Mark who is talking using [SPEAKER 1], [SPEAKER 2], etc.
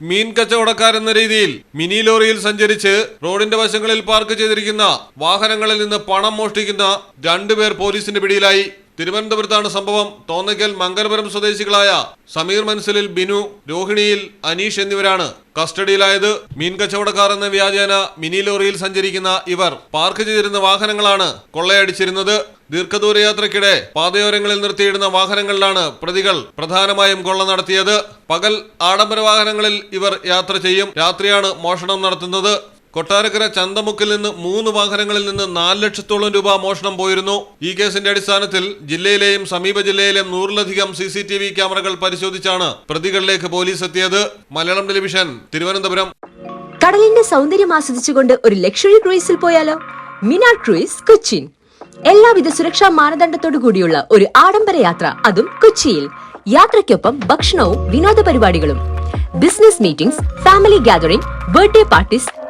[SPEAKER 1] മീൻ കച്ചവടക്കാരെന്ന രീതിയിൽ മിനി ലോറിയിൽ സഞ്ചരിച്ച് റോഡിന്റെ വശങ്ങളിൽ പാർക്ക് ചെയ്തിരിക്കുന്ന വാഹനങ്ങളിൽ നിന്ന് പണം മോഷ്ടിക്കുന്ന രണ്ടുപേർ പോലീസിന്റെ പിടിയിലായി. തിരുവനന്തപുരത്താണ് സംഭവം. തോന്നയ്ക്കൽ മംഗലപുരം സ്വദേശികളായ സമീർ മൻസലിൽ ബിനു രോഹിണിയിൽ അനീഷ് എന്നിവരാണ് കസ്റ്റഡിയിലായത്. മീൻ കച്ചവടക്കാർ എന്ന വ്യാജേന മിനി ലോറിയിൽ സഞ്ചരിക്കുന്ന ഇവർ പാർക്ക് ചെയ്തിരുന്ന വാഹനങ്ങളാണ് കൊള്ളയടിച്ചിരുന്നത്. ദീർഘദൂര യാത്രയ്ക്കിടെ പാതയോരങ്ങളിൽ നിർത്തിയിടുന്ന വാഹനങ്ങളിലാണ് പ്രതികൾ പ്രധാനമായും കൊള്ള നടത്തിയത്. പകൽ ആഡംബര വാഹനങ്ങളിൽ ഇവർ യാത്ര ചെയ്യും. രാത്രിയാണ് മോഷണം നടത്തുന്നത്. കൊട്ടാരക്കര ചന്തമുക്കിൽ നിന്ന് മൂന്ന് വാഹനങ്ങളിൽ നിന്ന് നാല് ലക്ഷത്തോളം രൂപ മോഷണം പോയിരുന്നു. ഈ കേസിന്റെ അടിസ്ഥാനത്തിൽ ജില്ലയിലെയും സമീപ ജില്ലയിലെയും നൂറിലധികം സി സി ടി വി ക്യാമറകൾ പരിശോധിച്ചാണ് പ്രതികളിലേക്ക് പോലീസ് എത്തിയത്. മലയാളം ടെലിവിഷൻ തിരുവനന്തപുരം.
[SPEAKER 2] കടലിന്റെ സൗന്ദര്യം ആസ്വദിച്ചുകൊണ്ട് ഒരു ലക്ഷറി ക്രൂയിസിൽ പോയാലോ? മിനാർ ക്രൂയിസ് കൊച്ചിൻ എല്ലാവിധ സുരക്ഷാ മാനദണ്ഡത്തോടു കൂടിയുള്ള ഒരു ആഡംബര യാത്ര അതും കൊച്ചിയിൽ. യാത്രയ്ക്കൊപ്പം ഭക്ഷണവും വിനോദ പരിപാടികളും. Business meetings family gathering birthday parties